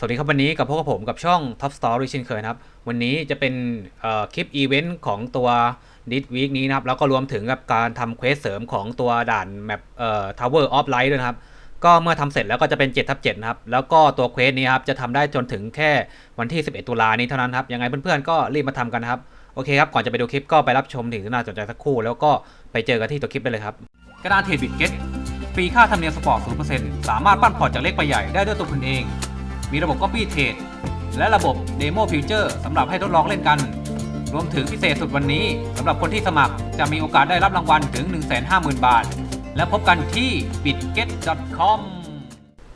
สวัสดีครับวันนี้กับพวกผมกับช่อง Top Story เช่นเคยนะครับ วันนี้จะเป็นคลิปอีเวนต์ของตัว This Week นี้นะครับ แล้วก็รวมถึงกับการทำเควสเสริมของตัวด่านแมปเอ่อ Tower of Light ด้วยนะครับ ก็เมื่อทำเสร็จแล้วก็จะเป็น7ทับ7นะครับ แล้วก็ตัวเควสนี้ครับ จะทำได้จนถึงแค่วันที่ 11 ตุลานี้เท่านั้นครับ ยังไงเพื่อนๆก็รีบมาทำกันนะครับ โอเคครับ ก่อนจะไปดูคลิปก็ไปรับชมถึงที่น่าสนใจสักครู่ แล้วก็ไปเจอกันที่ตัวคลิปได้เลยครับกระดานเทรดบิตเก็ตฟรีค่าธรรมเนียมสปอร์ต0%สามารถปั้นพอร์ตจากเล็กไปใหญ่ได้ด้วยตัวคุณเอง มีระบบ Copy Trade และระบบ Demo Future สำหรับให้ทดลองเล่นกัน รวมถึงพิเศษสุดวันนี้สำหรับคนที่สมัครจะมีโอกาสได้รับรางวัลถึง 150,000 บาท และพบกันที่ bitget.com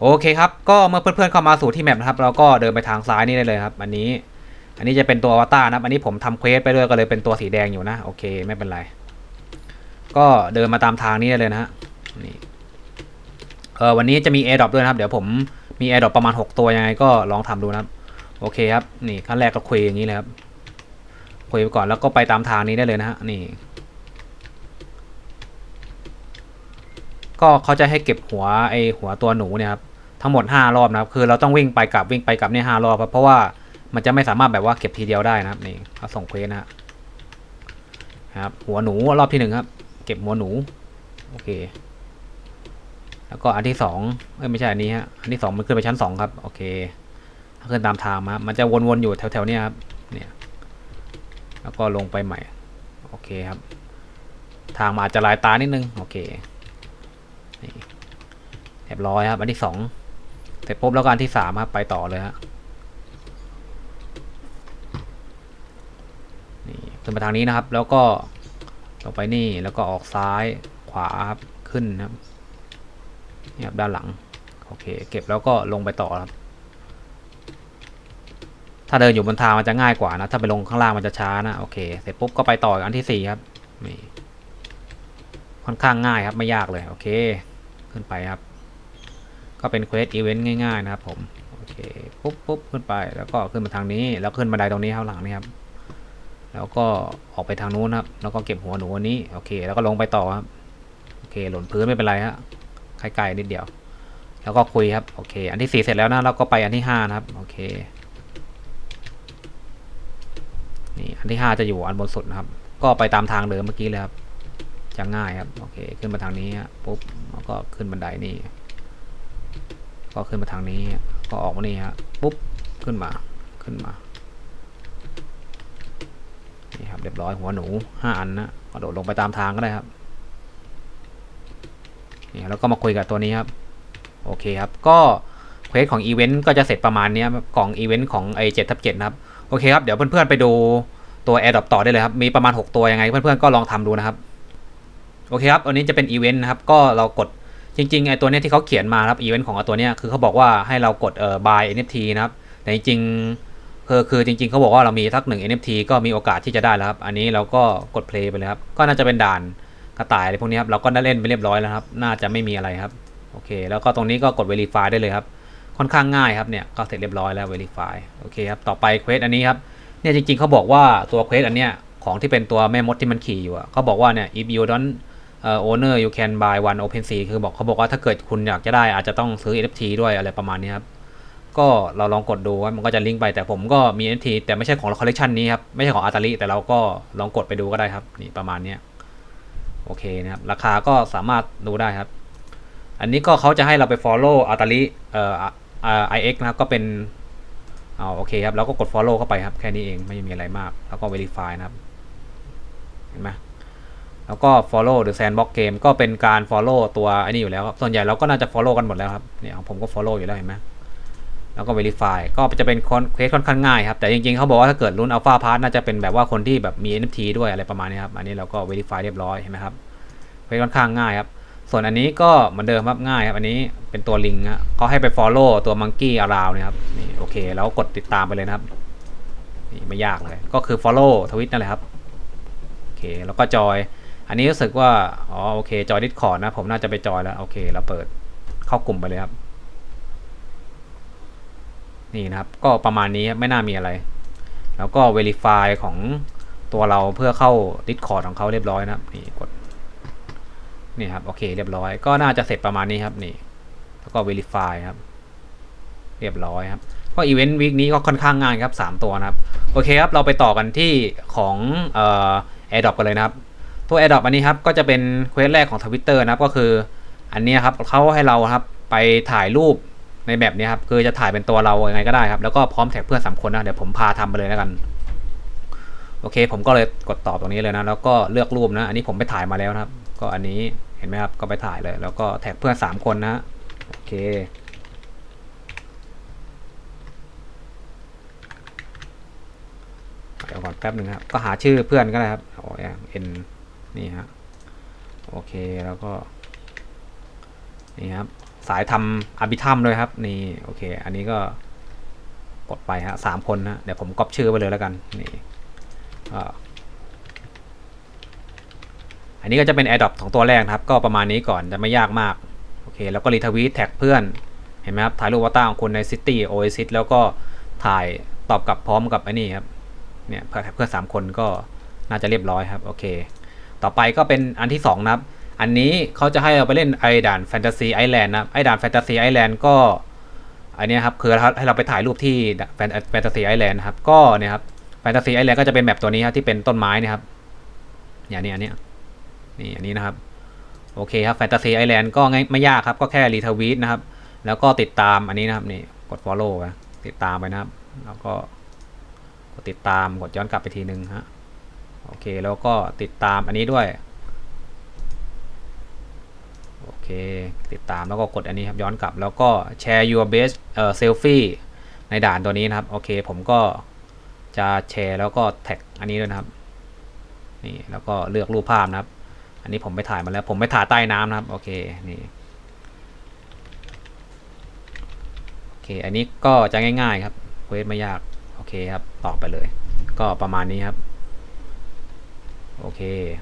โอเคครับ ก็เมื่อเพื่อนๆเข้ามาสู่ที่แมปนะครับ เราก็เดินไปทางซ้ายนี่ได้เลยครับ อันนี้ อันนี้จะเป็นตัวอวตารนะครับ อันนี้ผมทำเควสไปด้วยก็เลยเป็นตัวสีแดงอยู่นะ โอเค ไม่เป็นไร ก็เดินมาตามทางนี้ได้เลยนะฮะนี่เออวันนี้จะมี a อ r d r o p ด้วยนะครับ เดี๋ยวผม มี a อ r d r o p ประมาณ 6 ตัวยังไงก็ลองทำดูนะครับโอเคครับนี่ขั้นแรกก็คุยอย่างนี้เลยครับคุยไปก่อนแล้วก็ไปตามทางนี้ได้เลยนะฮะนี่ ก็เขาจะให้เก็บหัวไอหัวตัวหนูเนี่ยครับทั้งหมด 5 รอบนะครับคือเราต้องวิ่งไปกลับวิ่งไปกลับเนี่ยห้ารอบครับเพราะว่ามันจะไม่สามารถแบบว่าเก็บทีเดียวได้นะครับนี่เขาส่งเควสนะฮะครับหัวหนูรอบที่หนึ่งครับ เก็บหัวหนู โอเค แล้วก็อันที่สองเอ้ยไม่ใช่อันนี้ฮะ อันที่สองมันขึ้นไปชั้นสองครับ โอเคขึ้นตามทางมา มันจะวนๆอยู่แถวๆเนี้ยครับ เนี่ย แล้วก็ลงไปใหม่ โอเคครับ ทางมาอาจจะลายตานิดนึง โอเค นี่เรียบร้อยครับ อันที่สองเสร็จปุ๊บแล้วก็อันที่สามครับ ไปต่อเลยฮะ นี่ขึ้นมาทางนี้นะครับ แล้วก็ลงไปนี่ แล้วก็ออกซ้าย ขวาครับ ขึ้นครับ นี่ครับด้านหลังโอเคเก็บแล้วก็ลงไปต่อครับ ถ้าเดินอยู่บนทางมันจะง่ายกว่านะ ถ้าไปลงข้างล่างมันจะช้านะโอเคเสร็จปุ๊บก็ไปต่ออันที่สี่ครับนี่ค่อนข้างง่ายครับไม่ยากเลยโอเค ขึ้นไปครับ ก็เป็นเควสอีเวนต์ง่ายๆนะครับ ผมโอเคปุ๊บปุ๊บขึ้นไปแล้วก็ขึ้นมาทางนี้ แล้วขึ้นบันไดตรงนี้ข้างหลังนี่ครับแล้วก็ออกไปทางนู้นครับ แล้วก็เก็บหัวหนูอันนี้ โอเค แล้วก็ลงไปต่อครับ โอเค หล่นพื้นไม่เป็นไรฮะ ใกล้ๆนิดเดียว แล้วก็คุยครับโอเค อันที่สี่เสร็จแล้วนะเราก็ไปอันที่ห้านะครับโอเคนี่อันที่ห้าจะอยู่อันบนสุดนะครับ ก็ไปตามทางเดิมเมื่อกี้เลยครับจะง่ายครับโอเคขึ้นมาทางนี้ปุ๊บแล้วก็ขึ้นบันไดนี่ก็ขึ้นมาทางนี้ก็ออกมานี่ฮะปุ๊บขึ้นมาขึ้นมานี่ครับเรียบร้อยหัวหนูห้าอันนะกระโดดลงไปตามทางก็ได้ครับ นี่แล้วก็มาคุยกับตัวนี้ครับ โอเคครับ ก็เควสของอีเวนต์ก็จะเสร็จประมาณนี้กล่องอีเวนต์ของไอเจ็ดทับเจ็ดนะครับ โอเคครับ เดี๋ยวเพื่อนๆไปดูตัว a อ r d r o p ต่อได้เลยครับ มีประมาณ 6 ตัวยังไง เพื่อนๆก็ลองทำดูนะครับ โอเคครับ อันนี้จะเป็นอีเวนต์นะครับ ก็เรากดจริงๆไอตัวเนี้ยที่เขาเขียนมาครับอีเวนต์ของตัวเนี้ยคือเขาบอกว่าให้เรากดเอ่อ buy NFT นะครับ แต่จริงๆคือคือจริง ๆเขาบอกว่าเรามีสักหนึ่ง NFT ก็มีโอกาสที่จะได้แล้วครับ อันนี้เราก็กด play ไปเลยครับ ก็น่าจะเป็นด่าน กระต่ายอะไรพวกนี้ครับเราก็ได้เล่นไปเรียบร้อยแล้วครับ น่าจะไม่มีอะไรครับโอเค แล้วก็ตรงนี้ก็กด verify ได้เลยครับ ค่อนข้างง่ายครับเนี่ยก็เสร็จเรียบร้อยแล้ว verify โอเคครับต่อไปเควสอันนี้ครับเนี่ยจริงๆเขาบอกว่าตัวเควสอันเนี้ยของที่เป็นตัวแม่มดที่มันขี่อยู่อะเขาบอกว่าเนี่ย if you don't uh, owner you can buy one open sea คือบอกเขาบอกว่าถ้าเกิดคุณอยากจะได้อาจจะต้องซื้อ NFT ด้วยอะไรประมาณนี้ครับก็เราลองกดดูว่ามันก็จะลิงก์ไปแต่ผมก็มี NFT แต่ไม่ใช่ของคอลเลกชันนี้ครับไม่ใช่ของอาตาลิแต่เราก็ลองกดไปดูก็ได้ครับนี่ประมาณนี้ โอเคนะครับ ราคาก็สามารถดูได้ครับ อันนี้ก็เขาจะให้เราไป follow อาตาลิเอ่อเอ่อ IX นะครับก็เป็นเอาโอเคครับแล้วก็กด follow เข้าไปครับ แค่นี้เองไม่มีอะไรมาก แล้วก็ verify นะครับ เห็นไหมแล้วก็ follow the sandbox game ก็เป็นการ follow ตัวไอ้นี่อยู่แล้วครับ ส่วนใหญ่เราก็น่าจะ follow กันหมดแล้วครับเนี่ยผมก็ follow อยู่แล้วเห็นไหม แล้วก็ verify ก็จะเป็นคอนเควสค่อนข้างง่ายครับ แต่จริงๆ เขาบอกว่าถ้าเกิดรุ่น alpha pass น่าจะเป็นแบบว่าคนที่แบบมี NFT ด้วยอะไรประมาณนี้ครับ อันนี้เราก็ verify เรียบร้อยเห็นไหมครับเควสค่อนข้างง่ายครับ ส่วนอันนี้ก็เหมือนเดิมครับง่ายครับ อันนี้เป็นตัวลิงฮะเขาให้ไป follow ตัว monkey around นะครับนี่โอเคแล้วกดติดตามไปเลยนะครับนี่ไม่ยากเลย ก็คือ follow ทวิตนั่นแหละครับโอเคแล้วก็จอย อันนี้รู้สึกว่าอ๋อโอเคจอย Discord นะผมน่าจะไปจอยแล้วโอเคเราเปิดเข้ากลุ่มไปเลยครับ นี่นะครับก็ประมาณนี้ไม่น่ามีอะไร แล้วก็ verify ของตัวเราเพื่อเข้า Discord ของเขาเรียบร้อยนะครับนี่กดนี่ครับโอเคเรียบร้อยก็น่าจะเสร็จประมาณนี้ครับนี่ แล้วก็ verify ครับ เรียบร้อยครับก็อีเวนต์วีคนี้ก็ค่อนข้างง่ายครับ 3 ตัวนะครับ โอเคครับ เราไปต่อกันที่ของเอ่อ AirDrop กันเลยนะครับ ตัว AirDrop อันนี้ครับ ก็จะเป็นเควสแรกของ Twitter นะครับก็คืออันนี้ครับเขาให้เราครับไปถ่ายรูป ในแบบนี้ครับคือจะถ่ายเป็นตัวเรายังไงก็ได้ครับ แล้วก็พร้อมแท็กเพื่อนสามคนนะเดี๋ยวผมพาทำไปเลยแล้วกัน โอเค ผมก็เลยกดตอบตรงนี้เลยนะ แล้วก็เลือกรูปนะ อันนี้ผมไปถ่ายมาแล้วนะครับ ก็อันนี้เห็นไหมครับก็ไปถ่ายเลย แล้วก็แท็กเพื่อนสามคนนะโอเคเดี๋ยวก่อนแป๊บหนึ่งครับ ก็หาชื่อเพื่อนก็ได้ครับโอ้ยเอ็นนี่ฮะโอเคแล้วก็นี่ครับ สายทำอาบิทัมด้วยครับ นี่โอเค อันนี้ก็กดไปฮะสามคนนะเดี๋ยวผมก๊อปชื่อไปเลยแล้วกันนี่อันนี้ก็จะเป็น AirDrop ของตัวแรกนะครับ ก็ประมาณนี้ก่อนจะไม่ยากมากโอเค แล้วก็รีทวีตแท็กเพื่อนเห็นไหมครับถ่ายรูปวัตตาของคุณใน City Oasis แล้วก็ถ่ายตอบกลับพร้อมกับไอ้นี่ครับเนี่ยเพื่อเพื่อนสามคนก็น่าจะเรียบร้อยครับโอเค ต่อไปก็เป็นอันที่สองนะครับ อันนี้เขาจะให้เราไปเล่นไอด่านแฟนตาซีไอแลนด์นะไอด่านแฟนตาซีไอแลนด์ก็อันนี้ครับคือให้เราไปถ่ายรูปที่แฟนตาซีไอแลนด์นะครับก็เนี่ยครับแฟนตาซีไอแลนด์ก็จะเป็นแบบตัวนี้ครับที่เป็นต้นไม้นะครับอย่างนี้อันนี้นี่อันนี้นะครับโอเคครับแฟนตาซีไอแลนด์ก็ง่ายไม่ยากครับก็แค่รีทวีตนะครับ แล้วก็ติดตามอันนี้นะครับนี่กด follow นะติดตามไปนะครับ แล้วก็กดติดตามกดย้อนกลับไปทีนึงฮะโอเคแล้วก็ติดตามอันนี้ด้วยโอ เคติดตามแล้วก็กดอันนี้ครับย้อนกลับ แล้วก็แชร์ your best เอ่อ selfie ในด่านตัวนี้นะครับ โอเค ผมก็จะแชร์แล้วก็แท็กอันนี้ด้วยนะครับนี่แล้วก็เลือกรูปภาพนะครับ อันนี้ผมไปถ่ายมาแล้ว ผมไปถ่ายใต้น้ำนะครับ โอเคนี่โอเค อันนี้ก็จะง่าย ๆ ครับเวสไม่ยากโอเคครับต่อไปเลย ก็ประมาณนี้ครับโอเค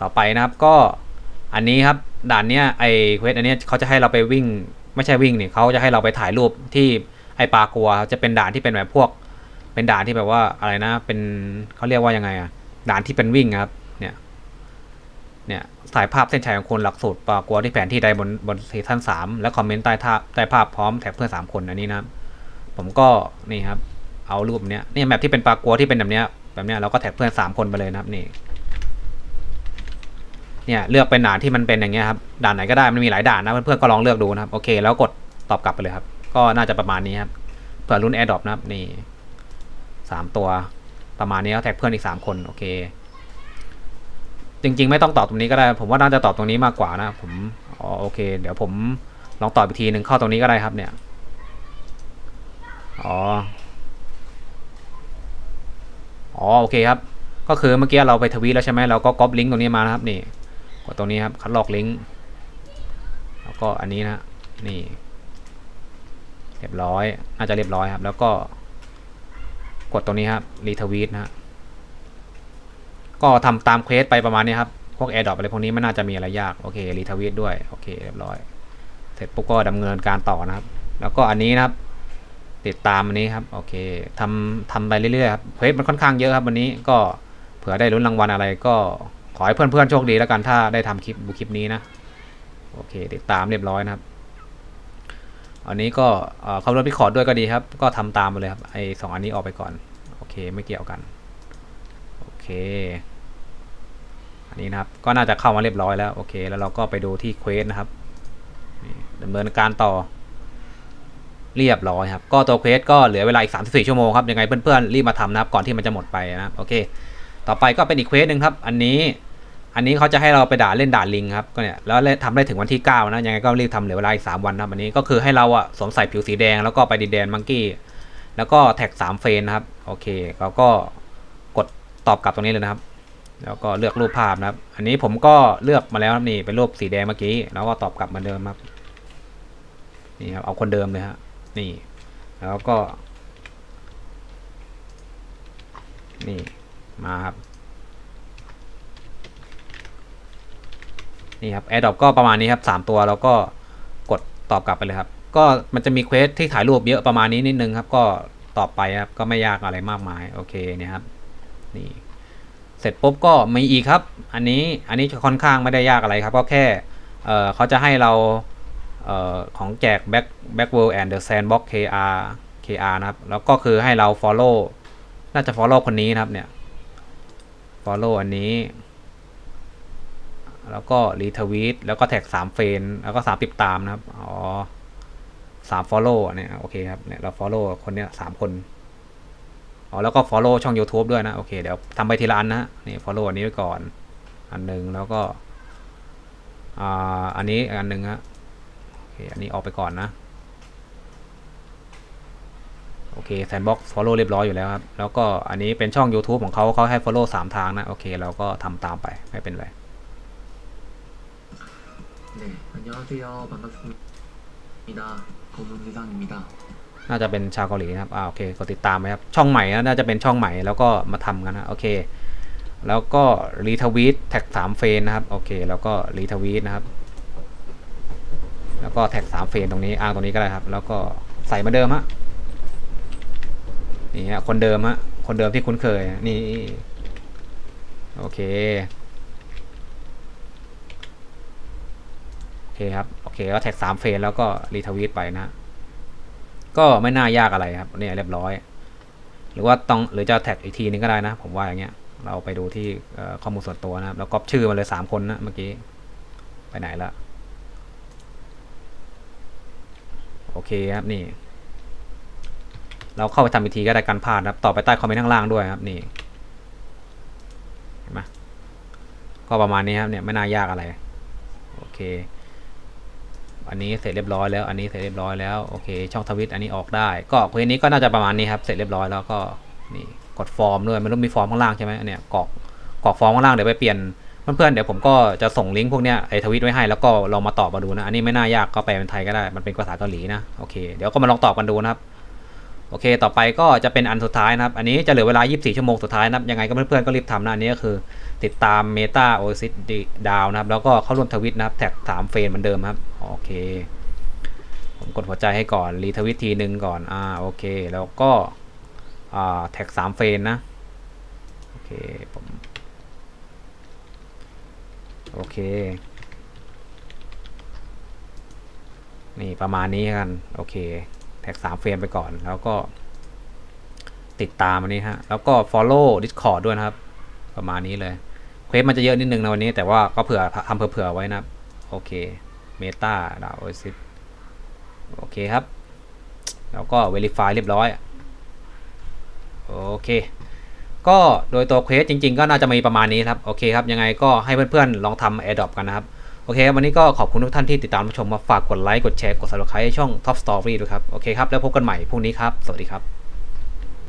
ต่อไปนะครับก็อันนี้ครับ ด่านเนี้ยไอเควสอันเนี้ยเขาจะให้เราไปวิ่ง ไม่ใช่วิ่งเนี่ยเขาจะให้เราไปถ่ายรูปที่ไอปลากัวจะเป็นด่านที่เป็นแบบพวก เป็นด่านที่แบบว่าอะไรนะ เป็นเขาเรียกว่ายังไงอะด่านที่เป็นวิ่งครับ เนี่ย เนี่ยถ่ายภาพเส้นชัยของคนหลักสูตรปลากัวที่แผนที่ใดบนบนซีซั่นสามและคอมเมนต์ใต้ท่าใต้ภาพพร้อมแท็กเพื่อนสามคนอันนี้นะผมก็นี่ครับ เอารูปเนี้ยนี่แมปที่เป็นปลากัวที่เป็นแบบเนี้ยแบบเนี้ยเราก็แท็กเพื่อนสามคนไปเลยนะครับนี่ เนี่ยเลือกเป็นด่านที่มันเป็นอย่างเงี้ยครับด่านไหนก็ได้มันมีหลายด่านนะเพื่อนๆก็ลองเลือกดูนะครับโอเค แล้วกดตอบกลับไปเลยครับ ก็น่าจะประมาณนี้ครับเผื่อรุ่น AirDrop นะครับนี่สามตัวประมาณนี้แล้วแท็กเพื่อนอีกสามคนโอเค จริง ๆ ไม่ต้องตอบตรงนี้ก็ได้ ผมว่าน่าจะตอบตรงนี้มากกว่านะผมอ๋อโอเค เดี๋ยวผมลองตอบอีกทีหนึ่งเข้าตรงนี้ก็ได้ครับเนี่ยอ๋ออ๋อโอเคครับ ก็คือเมื่อกี้เราไปทวีตแล้วใช่ไหมเราก็ก๊อปลิงก์ตรงนี้มานะครับนี่ ดตรงนี้ครับคัดลอกลิงก์แล้วก็อันนี้นะนี่เรียบร้อยน่าจะเรียบร้อยครับ แล้วก็กดตรงนี้ครับรีทวีตนะก็ทำตามเควสไปประมาณนี้ครับ พวก AirDrop อะไรพวกนี้ไม่น่าจะมีอะไรยาก โอเครีทวีตด้วย โอเค เรียบร้อย เสร็จปุ๊บก็ดำเนินการต่อนะครับ แล้วก็อันนี้นะครับ ติดตามอันนี้ครับ โอเคทำทำไปเรื่อยๆครับ เควสมันค่อนข้างเยอะครับวันนี้ก็เผื่อได้ลุ้นรางวัลอะไรก็ ขอให้เพื่อนๆโชคดีแล้วกันถ้าได้ทำคลิปบุคลิปนี้นะ โอเค ติดตามเรียบร้อยนะครับ อันนี้ก็เอ่อเขาลดพิคอร์ดด้วยก็ดีครับ ก็ทำตามไปเลยครับไอสองอันนี้ออกไปก่อน โอเคไม่เกี่ยวกัน โอเค อันนี้นะครับ ก็น่าจะเข้ามาเรียบร้อยแล้ว โอเค แล้วเราก็ไปดูที่เควสนะครับดำเนินการต่อเรียบร้อยครับ ก็ตัวเควสก็เหลือเวลาอีก 34 ชั่วโมงครับ ยังไงเพื่อนๆ รีบมาทำนะครับ ก่อนที่มันจะหมดไปนะครับ โอเค ต่อไปก็เป็นอีกเควสหนึ่งครับ อันนี้ อันนี้เขาจะให้เราไปด่าเล่นด่าลิงครับก็เนี่ยแล้วทำได้ถึงวันที่9นะยังไงก็รีบทำเหลือเวลาอีก3วันนะครันนี้ก็คือให้เราอะสวมใส่ผิวสีแดงแล้วก็ไปดินแดนมังกี้แล้วก็แท็ก3เฟรนนะครับโอเคเราก็กดตอบกลับตรงนี้เลยนะครับ แล้วก็เลือกรูปภาพนะครับ อันนี้ผมก็เลือกมาแล้วนี่เป็นรูปสีแดงเมื่อกี้แล้วก็ตอบกลับเหมือนเดิมครับนี่ครับเอาคนเดิมเลยฮะนี่แล้วก็ นี่มาครับ นี่ครับ AirDrop ก็ประมาณนี้ครับสามตัวแล้วก็กดตอบกลับไปเลยครับ ก็มันจะมีเควสที่ถ่ายรูปเยอะประมาณนี้นิดนึงครับ ก็ตอบไปครับ ก็ไม่ยากอะไรมากมาย โอเคเนี่ยครับ นี่ เสร็จปุ๊บก็มีอีกครับ อันนี้ อันนี้ค่อนข้างไม่ได้ยากอะไรครับ ก็แค่เออเขาจะให้เราเออของแจก Back Back World and the Sandbox KR KR นะครับ แล้วก็คือให้เรา follow น่าจะ follow คนนี้นะครับเนี่ย follow อันนี้ แล้วก็ retweet แล้วก็แท็กสามเฟนแล้วก็สามติดตามนะครับ อ๋อสาม follow เนี่ยโอเคครับเนี่ยเรา follow คนเนี้ยสามคน อ๋อแล้วก็ follow ช่อง YouTube ด้วยนะ โอเค เดี๋ยวทำไปทีละอันนะนี่ follow อันนี้ไว้ก่อน อันหนึ่งแล้วก็อ่าอันนี้อันหนึ่งฮะโอเคอันนี้ออกไปก่อนนะโอเค Sandbox follow เรียบร้อยอยู่แล้วครับ แล้วก็อันนี้เป็นช่อง YouTube ของเขาเขาให้ follow สามทางนะ โอเค เราก็ทำตามไปไม่เป็นไร 네, 안녕하세요. 반갑습니다. 고문지상입니다. น่าจะเป็นชาวเกาหลีนะครับ อ่า โอเค กดติดตามไหมครับ ช่องใหม่นะน่าจะเป็นช่องใหม่ แล้วก็มาทำกันนะ โอเค แล้วก็รีทวีตแท็กสามเฟรนนะครับ โอเค แล้วก็รีทวีตนะครับ แล้วก็แท็กสามเฟรนตรงนี้ อ้างตรงนี้ก็ได้ครับ แล้วก็ใส่เหมาเดิมฮะ นี่ฮะ คนเดิมฮะ คนเดิมที่คุ้นเคย นี่ โอเค เคครับ โอเคก็แท็กสามเฟรนแล้วก็รีทวีตไปนะ ก็ไม่น่ายากอะไรครับเนี่ยเรียบร้อย หรือว่าต้องหรือจะแท็กอีกทีนึงก็ได้นะ ผมว่าอย่างเงี้ย เราไปดูที่ข้อมูลส่วนตัวนะครับ แล้วก็ชื่อมาเลยสามคนนะเมื่อกี้ ไปไหนละโอเคครับนี่ เราเข้าไปทำอีกทีก็ได้การพลาดนะครับ ต่อไปใต้คอมเมนต์ข้างล่างด้วยครับนี่เห็นไหมก็ประมาณนี้ครับเนี่ยไม่น่ายากอะไร โอเค อันนี้เสร็จเรียบร้อยแล้ว อันนี้เสร็จเรียบร้อยแล้วโอเคช่องทวิตอันนี้ออกได้ ก็เควสนี้ก็น่าจะประมาณนี้ครับเสร็จเรียบร้อยแล้วก็นี่กดฟอร์มด้วยไม่รู้มีฟอร์มข้างล่างใช่ไหมอันเนี้ยกรอกกรอกฟอร์มข้างล่างเดี๋ยวไปเปลี่ยนเพื่อนๆเดี๋ยวผมก็จะส่งลิงก์พวกเนี้ยไอ้ทวิตไว้ให้แล้วก็ลองมาตอบมาดูนะอันนี้ไม่น่ายากก็แปลเป็นไทยก็ได้มันเป็นภาษาเกาหลีนะโอเคเดี๋ยวก็มาลองตอบกันดูนะครับ โอเค ต่อไปก็จะเป็นอันสุดท้ายนะครับ อันนี้จะเหลือเวลา 24 ชั่วโมงสุดท้ายนะครับ ยังไงก็เพื่อนๆก็รีบทำนะอันนี้ก็คือ ติดตาม Meta Oasis ดาวนะครับ แล้วก็เข้าร่วมทวิตนะครับ แท็ก3เฟรนเหมือนเดิมครับ โอเค ผมกดหัวใจให้ก่อน รีทวิตทีหนึ่งก่อน อ่า โอเค แล้วก็อ่าแท็ก3เฟรนนะ โอเค ผม โอเค นี่ประมาณนี้กัน โอเค ท็กสามเฟรมไปก่อน แล้วก็ ติดตามอันนี้ฮะ แล้วก็ follow Discord ด้วยนะครับ ประมาณนี้เลยเควสมันจะเยอะนิดนึงนะวันนี้ แต่ว่าก็เผื่อทำเผื่อๆไว้นะโอเค Meta ดาวโอซิโอเคครับ แล้วก็ Verify เรียบร้อย โอเคก็โดยตัวเควสจริง ๆ ก็น่าจะมีประมาณนี้ครับ โอเคครับ ยังไงก็ให้เพื่อนๆ ลองทำ AirDrop กันนะครับ โอเคครับวันนี้ก็ขอบคุณทุกท่านที่ติดตามรับชมมาฝากกดไลค์กดแชร์กด subscribe ช่อง Top Story ด้วยครับ โอเคครับ แล้วพบกันใหม่พรุ่งนี้ครับ สวัสดีครับ